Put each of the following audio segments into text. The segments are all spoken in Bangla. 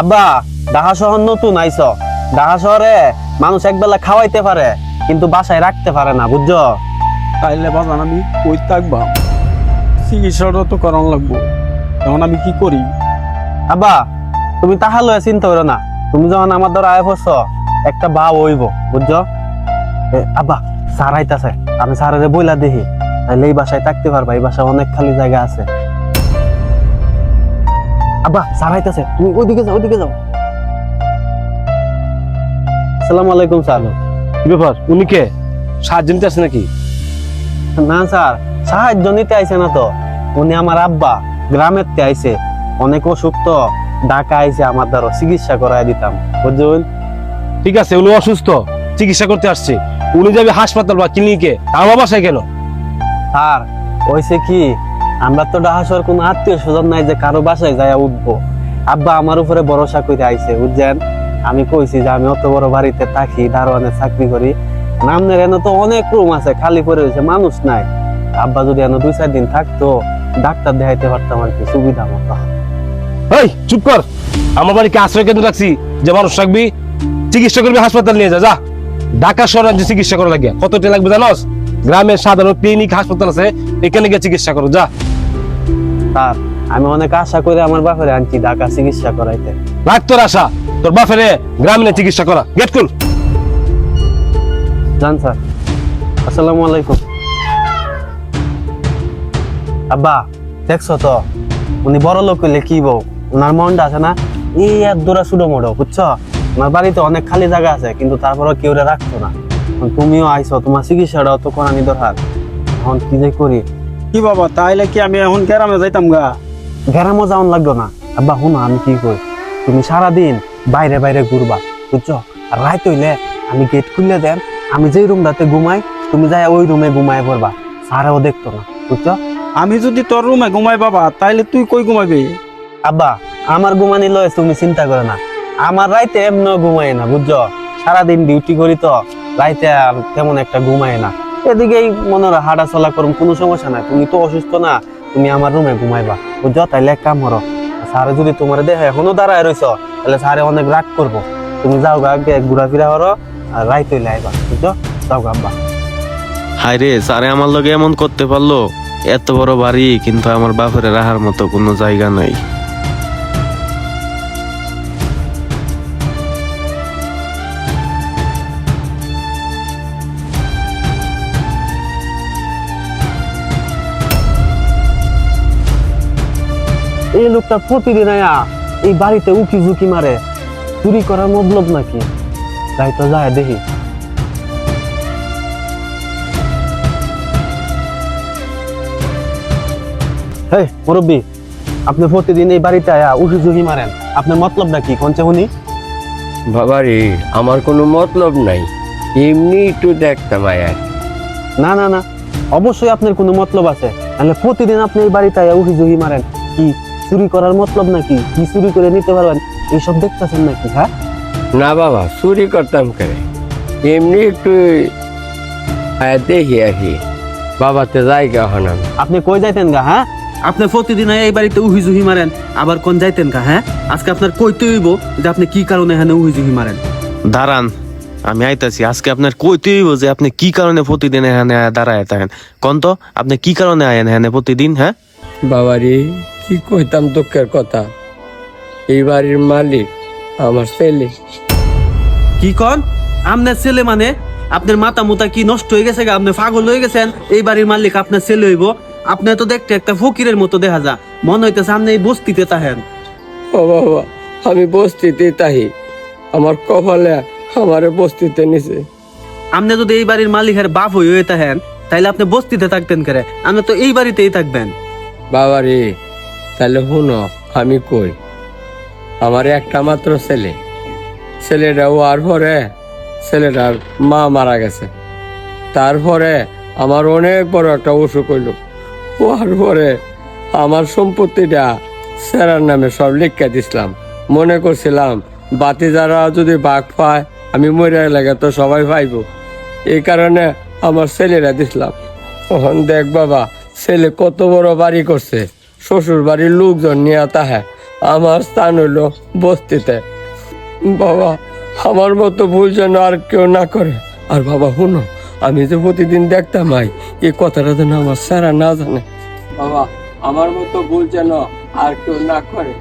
আব্বা ঢাকা শহর নতুন আইছ। ঢাকা শহরে মানুষ একবেলা খাওয়াইতে পারে কিন্তু বাসায় রাখতে পারে না বুঝছ? তাইলে বাজান আমি কই থাকবা? চিকিৎসাটা তো করান লাগবো। এখন আমি কি করি? আব্বা তুমি তাহা লয়ে চিন্তা করো না। তুমি যখন আমার দ্বারা আয় পড়ছ একটা বা হইব বুঝছ? এ, আব্বা স্যার আইতাছে। আমি স্যারের বইলা দেখি। তাহলে এই বাসায় থাকতে পারবা এই বাসায় অনেক খালি জায়গা আছে। আব্বা স্যার আইতাছে। তুমি ওইদিকে যাও ওইদিকে যাও। আসসালামু আলাইকুম স্যার। কি ব্যাপার? উনি কে? সাহায্য নিতে আসছে নাকি? না স্যার। সাহায্য নিতে আইছে না তো। উনি আমার আব্বা গ্রামের তে আইছে। অনেক অসুখ তো। ঢাকা আইছে আমার দ্বারা চিকিৎসা করাই দিতাম। বুঝুন ঠিক আছে উনি অসুস্থ। চিকিৎসা করতে আসছে। উনি যাবে হাসপাতাল বা ক্লিনিকে। আমার বাসায় কেন স্যার হইছে কি? আমরা তো ডাহাসর কোনো আত্মীয় স্বজন নাই যে কারও বাসায় যায় উঠবো। আব্বা আমার উপরে ভরসা করে আইছে, বুঝছেন? আমি কইছি যে আমি অত বড় বাড়িতে থাকি, দারোয়ানে চাকরি করি। নামনের এনে তো অনেক রুম আছে, খালি পড়ে রয়েছে, মানুষ নাই। আব্বা যদি এনে দুই, চার দিন থাকতো, ডাক্তার দেখাইতে পারতাম আর কি, সুবিধা মতো। এই, চুপ কর। আমার বাড়িকে আশ্রয় কেন্দ্র রাখছি, যে মানুষ রাখবি চিকিৎসা করবি, হাসপাতাল নিয়ে যা যা। ঢাকা শহরে যে চিকিৎসা করা লাগে কত টাকা লাগবে জানোস? গ্রামের সাধারণ ক্লিনিক হাসপাতাল আছে, এখানে গিয়ে চিকিৎসা করো, যা। স্যার আমি অনেক আশা করে আমার বাপের আনছি ঢাকা চিকিৎসা করাইতে। রাখ তোর আশা। তোর বাপেরে গ্রামীণ চিকিৎসা করা। গেট খুল। জান স্যার। আসসালামু আলাইকুম। আব্বা দেখছ তো? উনি বড় লোক হইলে কি বউ? ওনার মনটা আছে না? এই এক দূরা সুডো মোড়ো বুঝছ? ওনার বাড়িতে অনেক খালি জায়গা আছে কিন্তু তারপরে কেউ রাখতো না। তুমিও আইছো তোমার চিকিৎসাটাও তো করানি দরকার। এখন কি যে করি? কি বাবা তাইলে কি আমি এখন গ্রামে যাইতাম গা? গ্রামও যাওয়ান লাগতো না। আব্বা শুনো আমি কি কই তুমি সারাদিন বাইরে বাইরে ঘুরবা বুঝছ? আর রাত হইলে আমি গেট খুললে দেন আমি যেই রুমটাতে ঘুমাই তুমি যাই ওই রুমে ঘুমাই পড়বা। সারাও দেখতো না বুঝছ? আমি যদি তোর রুমে ঘুমাই বাবা তাইলে তুই কই ঘুমাবি? আব্বা আমার ঘুমানি লয় তুমি চিন্তা করো না। আমার রাইতে এমন ঘুমাই না বুঝছ? সারাদিন ডিউটি করি তো রাইতে আর তেমন একটা ঘুমাই না। এদিকেই মনে হয় হাঁটা চলা করুম কোনো সমস্যা নাই। তুমি তো অসুস্থ না, তুমি আমার রুমে ঘুমাইবা। বুঝছ? তাইলে এক কাম করো স্যারে যদি তোমার দেহে এখনও দাঁড়ায় রইছ তাহলে স্যারে অনেক রাগ করব। তুমি যাও গা ঘোরাফেরা করো, আর রাইতে আইবা, বুঝছ? যাও গা আব্বা। হায় রে স্যারে আমার লগে এমন করতে পারল? এত বড় বাড়ি, কিন্তু আমার বাপের রাহার মতো কোনো জায়গা নাই। এই লোকটা প্রতিদিন আয়া এই বাড়িতে উকি ঝুঁকি মারে। চুরি করার মতলব নাকি? তাই তো যায় দেখি। হেই মুরব্বী আপনি প্রতিদিন এই বাড়িতে আয়া উকি ঝুঁকি মারেন। আপনার মতলবটা কি? কনছে উনি বাবারে আমার কোনো মতলব নাই। এমনি একটু দেখতাম আয়ার না না না। অবশ্যই আপনার কোনো মতলব আছে। তাহলে প্রতিদিন আপনি এই বাড়িতে আয়া উকি ঝুঁকি মারেন। কি? চুরি করার মতলব নাকি? কি চুরি করে নিতে পারবেন? এইসব দেখতেছেন নাকি? হ্যাঁ? না বাবা চুরি করতাম করে এমনি একটু দেখি আর কি। বাবাতে জায়গা হন আমি। আপনি কই যাইতেন গা হ্যাঁ? আপনি প্রতিদিন এই বাড়িতে উহি জুহি মারেন আবার কোন যাইতেন গা হ্যাঁ? আজকে আপনার কইতে হইব যে আপনি কি কারণে এখানে উহি জুহি মারেন। দাঁড়ান আমি আইতাছি। আজকে আপনার কইতে হইব যে আপনি কি কারণে প্রতিদিন এখানে দাঁড়ায় থাকেন। কোন তো আপনি কি কারণে আয়েন এখানে প্রতিদিন হ্যাঁ? বাবারে কি কইতাম দুঃখের কথা? এই বাড়ির মালিক আমার ছেলে। কি কন? আপনার ছেলে মানে? আপনার মাথা মুতা কি নষ্ট হয়ে গেছে গা? আপনি পাগল হয়ে গেছেন? এই বাড়ির মালিক আপনার ছেলে হইব? আপনি তো দেখতে একটা ফকিরের মতো দেখা যা। মনে হইতেছে আপনি এই বস্তিতে তাহেন। ও বাবা আমি বস্তিতে তাহি। আমার কপালে আমারে বস্তিতে নিছে। আপনি যদি এই বাড়ির মালিকের বাপ হয়ে হয়ে তাহেন তাইলে আপনি বস্তিতে থাকতেন করে? আপনি তো এই বাড়িতেই থাকবেন। বাবা বাবারে তাহলে শুনো আমি কই? আমার একটা মাত্র ছেলে। ছেলেটা হওয়ার পরে ছেলেটার মা মারা গেছে। তারপরে আমার অনেক বড় একটা অসুখ হইল। হওয়ার পরে আমার সম্পত্তিটা স্যারার নামে সব লিখে দিছিলাম। মনে করছিলাম বাতি যারা যদি বাঘ পায়, আমি মরে লাগে তো সবাই পাইব। এই কারণে আমার ছেলেরা দিছিলাম। তখন দেখ বাবা, ছেলে কত বড় বাড়ি করছে। শ্বশুর বাড়ির লোকজন নিয়ে তাহে আমার স্থান হইল বস্তিতে। বাবা, আমার মতো ভুল যেন আর কেউ না করে। আর বাবা, শুনো, আমি যে প্রতিদিন দেখতাম ভাই এই কথাটা যেন আমার সারা না জানে। বাবা, আমার মতো ভুল যেন আর কেউ না করে।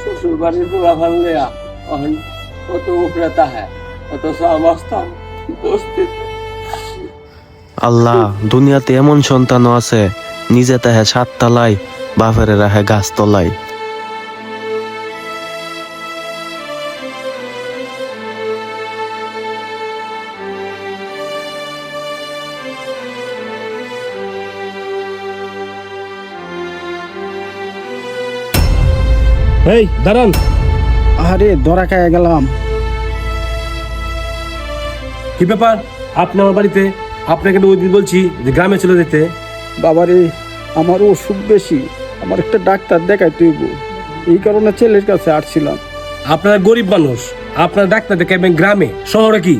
শ্বশুর বাড়ির বুড়া ভালো কত উপরে তাহে, অথচ আমার স্থান বস্তিতে। আল্লাহ, দুনিয়াতে এমন সন্তানও আছে, নিজে তাহে সাত তলায় বাপের রাহে গাছ তলায় এই দাঁড়ান। আরে ধরা খায় গেলাম। কি ব্যাপার? আপনি আমার বাড়িতে আপনাকে ওই দিন বলছি যে গ্রামে চলে যেতে। বাবারে আমার অসুখ বেশি। আমার একটা ডাক্তার দেখাই তুইব। এই কারণে ছেলের কাছে আসছিলাম। আপনারা গরিব মানুষ আপনার ডাক্তার দেখাবেন গ্রামে শহরে কি?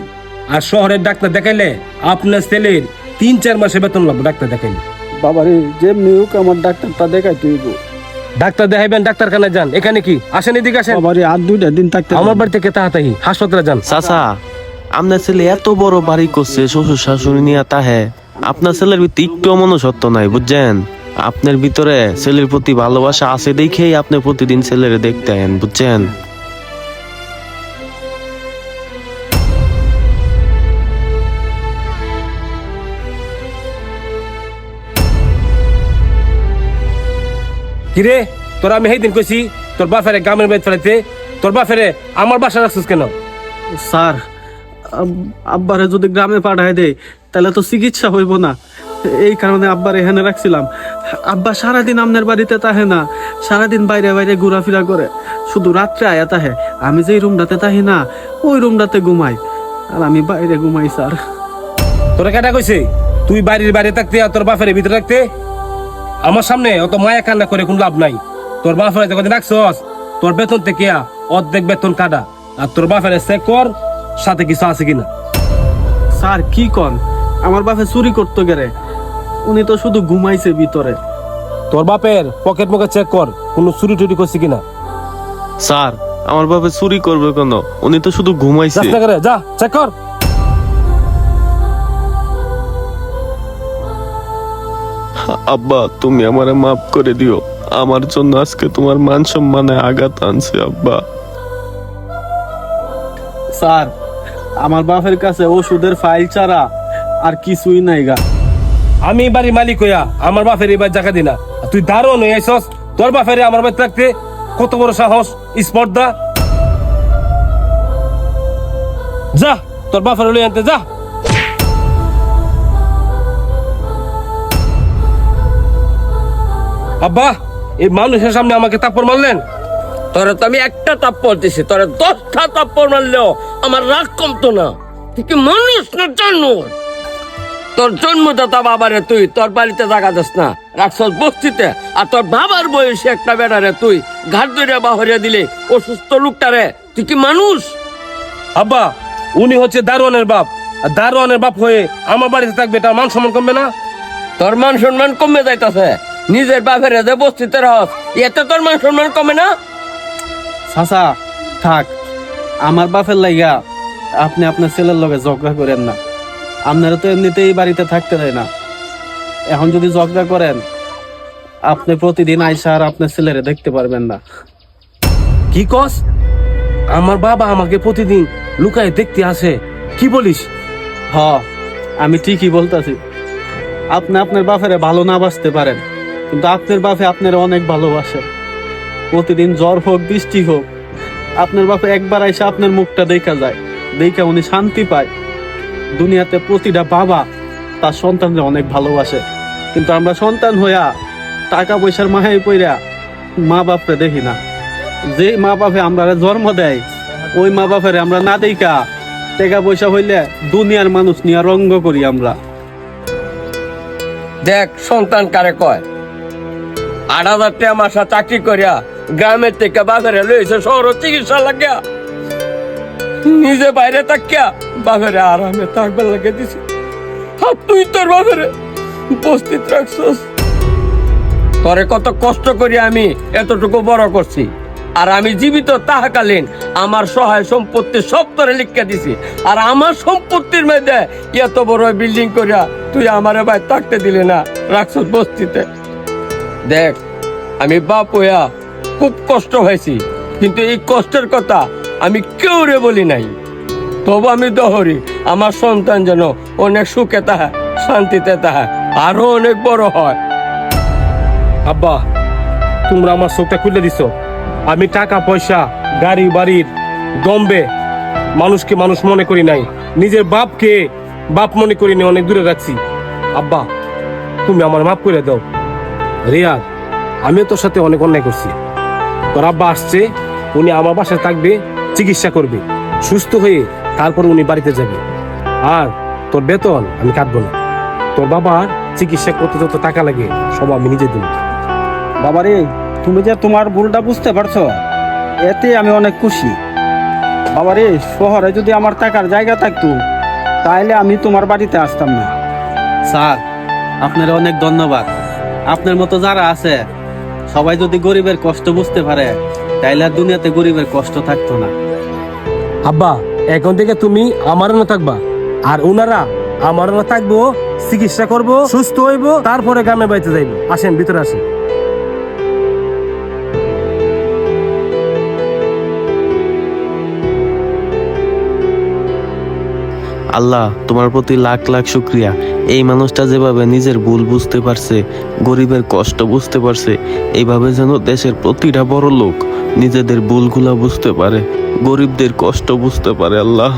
আর শহরের ডাক্তার দেখাইলে আপনার ছেলের তিন চার মাসে বেতন লাগবে ডাক্তার দেখাইলে। বাবারে যেমনি হোক আমার ডাক্তারটা দেখাই তুইব। ডাক্তার দেখাইবেন ডাক্তারখানায় যান। এখানে কি? আসেন এদিকে আসেন। বাবারে আর দুইটা দিন থাকতে আমার বাড়ি থেকে তাহাতাহি হাসপাতালে যান। চাচা আপনার ছেলে এত বড় বাড়ি করছে শ্বশুর শাশুড়ি নিয়ে তাহে। আপনার ছেলের ভিতরে একটু মনুষ্যত্ব নাই বুঝছেন? আপনার ভিতরে ছেলের প্রতি ভালোবাসা আছে দেখেই আপনি প্রতিদিন ছেলেরে দেখতেন বুঝছেন? কিরে তোর আমি সেই দিন কইছি তোর বাফেরে গ্রামের বাড়ি ফেলাইতে তোর বাফেরে আমার বাসা রাখছিস কেন? স্যার আব্বারে যদি গ্রামে পাঠায় দেয় তাহলে তো চিকিৎসা হইব না। এই কারণে আব্বার এখানে রাখছিলাম। আব্বা সারাদিন আমনের বাড়িতে তাহে না সারাদিন বাইরে বাইরে ঘোরাফেরা করে। শুধু রাত্রে আয়া তাহে আমি যেই রুমটাতে তাহি না ওই রুমটাতে ঘুমাই। আর আমি বাইরে ঘুমাই স্যার। তোরা কেটা কইছে? তুই বাড়ির বাইরে থাকতে আর তোর বাপের ভিতরে থাকতে? আমার সামনে অত মায়া কান্না করে কোনো লাভ নাই। তোর বাপের যখন রাখছস তোর বেতন থেকে অর্ধেক বেতন কাটা। আর তোর বাপের চেক কর সাথে কিছু আছে কিনা। স্যার কি কন? আমার বাপে চুরি করতে গেলে উনি তো শুধু ঘুমাইছে ভিতরে। তোর বাপের পকেট মুখে চেক কর কোনো চুরি টুরি করছে কিনা। স্যার আমার বাপে চুরি করবে কেন? উনি তো শুধু ঘুমাইছে। করে যা চেক কর। আব্বা তুমি আমারে মাফ করে দিও। আমার জন্য আজকে তোমার মান সম্মানে আঘাত আনছে আব্বা। স্যার আমার বাপের কাছে ওষুধের ফাইল ছাড়া আর কিছুই নাই গা। আমি বাড়ি মালিক হইয়া আমার বাপের এবার জায়গা দিনা। তুই দারুণ হয়ে তোর বাপের আমার বাড়িতে থাকতে কত বড় সাহস, স্পর্ধা। যা, তোর বাপের লই আনতে যা। আব্বা, এই মানুষের সামনে আমাকে তাপড় মারলেন? তোরা তো আমি একটা তাপ্পর দিছি, তোরা দশটা তাপ্পর মারলেও আমার রাগ কমতো না। তুই কি মানুষ না জানোর তোর জন্মদাতা বাবারে তুই তোর বাড়িতে জায়গা দিস না। রাখছস বস্তিতে আর তোর বাবার বয়সে একটা বেড়ারে তুই ঘাট ধরে বাহরিয়া দিলে অসুস্থ লোকটারে। তুই কি মানুষ? আব্বা উনি হচ্ছে দারোয়ানের বাপ। আর দারোয়ানের বাপ হয়ে আমার বাড়িতে থাকবে এটা মান সম্মান কমবে না? তোর মান সম্মান কমে যাইতাছে। নিজের বাপের যে বস্তিতে রহস এতে তোর মান সম্মান কমে না? সাসা থাক। আমার বাপের লাইগা আপনি আপনার ছেলের লগে ঝগড়া করেন না। আপনারা তো এমনিতেই বাড়িতে থাকতে দেয় না। এখন যদি ঝগড়া করেন আপনি প্রতিদিন আইসা আর আপনার ছেলেরে দেখতে পারবেন না। কি কস? আমার বাবা আমাকে প্রতিদিন লুকায় দেখতে আসে। কি বলিস? হ আমি ঠিকই বলতাছি। আপনি আপনার বাপেরে ভালো না বাসতে পারেন কিন্তু আপনার বাপে আপনার অনেক ভালোবাসে। প্রতিদিন জ্বর হোক বৃষ্টি হোক আপনার বাপে একবার আইসা আপনার মুখটা দেখা যায় দেখা উনি শান্তি পায়। দুনিয়াতে প্রতিটা বাবা তার সন্তানদের অনেক ভালোবাসে। কিন্তু আমরা সন্তান হইয়া টাকা পয়সার মাহাই পইরা মা বাপরে দেখি না। যে মা বাপে আমরা জন্ম দেয়, ওই মা বাপের আমরা না দেখা টাকা পয়সা হইলে দুনিয়ার মানুষ নিয়ে রঙ্গ করি আমরা। দেখ, সন্তান কারে কয়? আট হাজার টাকা মাসা চাকরি করিয়া গ্রামের থেকে বাজারে লইছে, শহর চিকিৎসা লাগিয়া নিজে বাইরে থাকিয়া বাজারে আরামে থাকবে লাগে দিছি। আর তুই তোর বাজারে উপস্থিত রাখছস। তোরে কত কষ্ট করি আমি, এতটুকু বড় করছি। আর আমি জীবিত তাহাকালীন আমার সহায় সম্পত্তি সব তোরে লিখে দিছি। আর আমার সম্পত্তির মধ্যে এত বড় বিল্ডিং করিয়া তুই আমার ভাই থাকতে দিলি না রাখছ বস্তিতে। দেখ, আমি বাপ হইয়া খুব কষ্ট হয়েছি কিন্তু এই কষ্টের কথা আমি কেউ রে বলি নাই। তবু আমি দহরি, আমার সন্তান যেন অনেক সুখে তাহা, শান্তিতে তাহা, আরও অনেক বড় হয়। আব্বা, তোমরা আমার চোখটা খুলে দিছো। আমি টাকা, পয়সা, গাড়ি, বাড়ির, গম্বে, মানুষকে মানুষ মনে করি নাই। নিজের বাপকে বাপ মনে করি নি অনেক দূরে রাখছি আব্বা, তুমি আমার মাফ করে দাও। রিয়াদ, আমিও তোর সাথে অনেক অন্যায় করছি। তোর আব্বা আসছে, উনি আমার বাসায় থাকবে চিকিৎসা করবে। সুস্থ হয়ে তারপর উনি বাড়িতে যাবে। আর তোর বেতন আমি কাটবো না। তোর বাবার চিকিৎসা করতে যত টাকা লাগে সব আমি নিজে দিব। বাবারে তুমি যে তোমার ভুলটা বুঝতে পারছ এতে আমি অনেক খুশি। বাবারে শহরে যদি আমার টাকার জায়গা থাকতো তাহলে আমি তোমার বাড়িতে আসতাম না। স্যার আপনার অনেক ধন্যবাদ। আপনার মতো যারা আছে সবাই যদি গরিবের কষ্ট বুঝতে পারে তাইলে আর দুনিয়াতে গরিবের কষ্ট থাকতো না। আব্বা, এখন থেকে তুমি আমারও না থাকবা। আর উনারা আমারও না থাকব, চিকিৎসা করব, সুস্থ হইব, তারপরে গ্রামে বাড়িতে যাইব। আসেন, ভিতরে আসেন। আল্লাহ, তোমার প্রতি লাখ লাখ শুক্রিয়া। এই মানুষটা যেভাবে নিজের ভুল বুঝতে পারছে, গরিবের কষ্ট বুঝতে পারছে এইভাবে যেন দেশের প্রতিটা বড় লোক নিজেদের ভুলগুলা বুঝতে পারে, গরিবদের কষ্ট বুঝতে পারে, আল্লাহ।